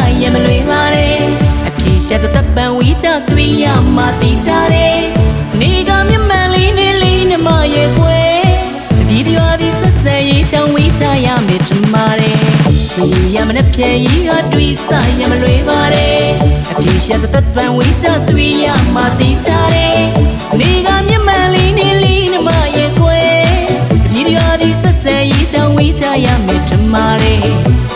တွေ့ဆိုင်ရမလွေပါတယ်အပြေရှာတဲ့တပ်ပံဝီကြဆွေးရမှတည်ကြတယ်နေကမြတ်မှန်လေးနေလေးနမရဲ့ကွယ်ဒီရွာဒီဆက်ဆက်ရေးချောင်းဝီကြရမယ်ထမတယ်ဝီရမနဲ့ပြေကြီးကတွေ့ဆိုင်ရမလွေပါတယ်အပြေရှာတဲ့တပ်ပံဝီကြဆွေးရမှတည်ကြတယ်နေကမြတ်မှန်လေးနေလေးနမရဲ့ကွယ်ဒီရွာဒီဆက်ဆက်ရေးချောင်းဝီကြရမယ်ထမတယ်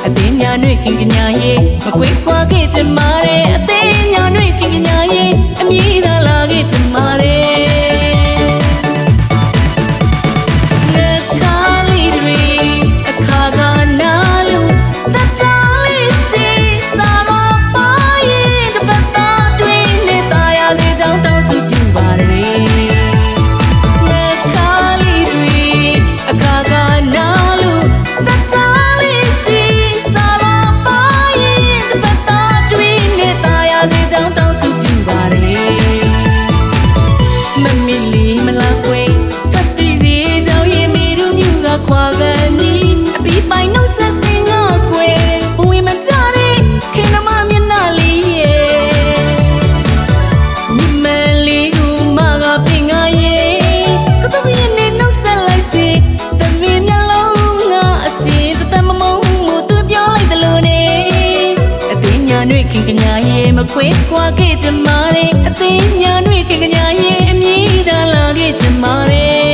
အသိညာနှွေခင်ကညာရဲ့မကွေးခွာခဲ့ချင်ပါ မခွဲခွာခဲ့ချင်ပါတယ်အသိညာနှွေခင်ကညာရဲ့အမြည်သာလာခဲ့ချင်ပါတယ်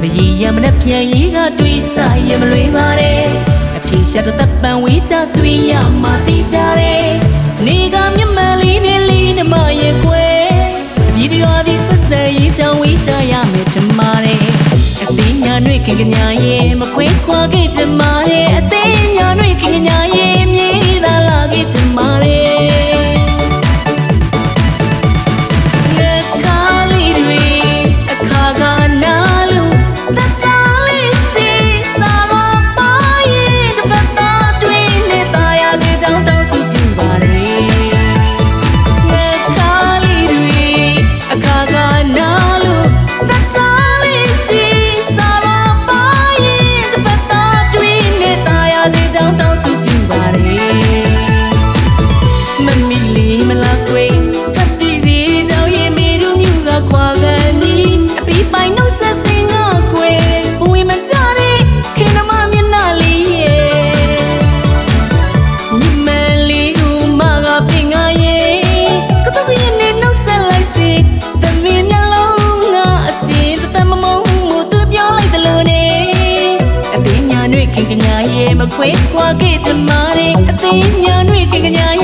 မရီရမနဲ့ပြန်ရီကတွေးဆိုင်ရမလွေပါတယ် အပြေရှာတဲ့တပ်ပံဝေးကြဆွေးရမှတည်ကြတယ်နေကမြတ်မန်လေးနဲ့လေးနမရဲ့ကွယ်အပြည်ရွာဒီဆက်ဆက်ရေးချောင်းဝေးကြရမယ်ထမတယ်အသိညာနှွေခင်ကညာရဲ့မခွဲခွာခဲ့ချင်ပါတယ်အသိညာနှွေခင်ကညာရဲ့ ခွဲခွာခဲ့ချင်မာတဲ့အသေးညာတွေခင်ကညာရ